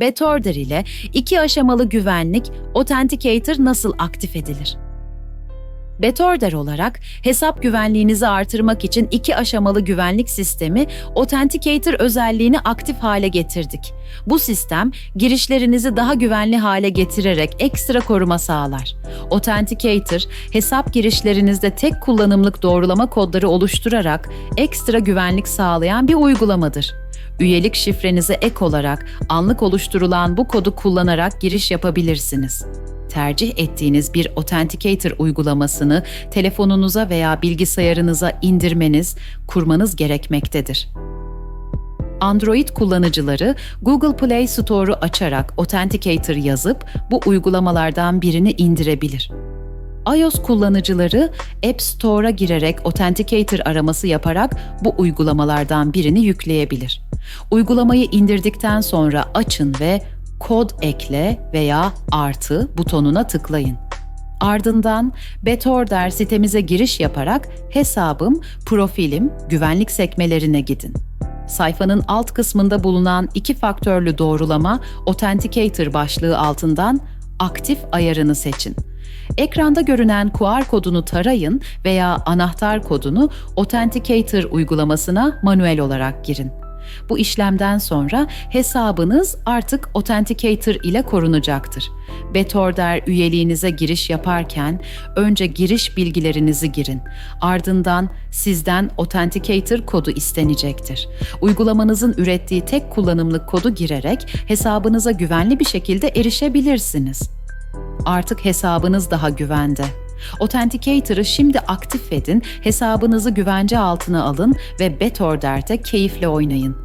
Betorder ile iki aşamalı güvenlik Authenticator nasıl aktif edilir? Betorder olarak hesap güvenliğinizi artırmak için iki aşamalı güvenlik sistemi Authenticator özelliğini aktif hale getirdik. Bu sistem girişlerinizi daha güvenli hale getirerek ekstra koruma sağlar. Authenticator, hesap girişlerinizde tek kullanımlık doğrulama kodları oluşturarak ekstra güvenlik sağlayan bir uygulamadır. Üyelik şifrenize ek olarak anlık oluşturulan bu kodu kullanarak giriş yapabilirsiniz. Tercih ettiğiniz bir Authenticator uygulamasını telefonunuza veya bilgisayarınıza indirmeniz, kurmanız gerekmektedir. Android kullanıcıları Google Play Store'u açarak Authenticator yazıp bu uygulamalardan birini indirebilir. iOS kullanıcıları App Store'a girerek Authenticator araması yaparak bu uygulamalardan birini yükleyebilir. Uygulamayı indirdikten sonra açın ve kod ekle veya artı butonuna tıklayın. Ardından Betorder sitemize giriş yaparak hesabım, profilim, güvenlik sekmelerine gidin. Sayfanın alt kısmında bulunan iki faktörlü doğrulama Authenticator başlığı altından aktif ayarını seçin. Ekranda görünen QR kodunu tarayın veya anahtar kodunu Authenticator uygulamasına manuel olarak girin. Bu işlemden sonra hesabınız artık Authenticator ile korunacaktır. Betorder üyeliğinize giriş yaparken önce giriş bilgilerinizi girin. Ardından sizden Authenticator kodu istenecektir. Uygulamanızın ürettiği tek kullanımlık kodu girerek hesabınıza güvenli bir şekilde erişebilirsiniz. Artık hesabınız daha güvende. Authenticator'ı şimdi aktif edin, hesabınızı güvence altına alın ve Betorder'de keyifle oynayın.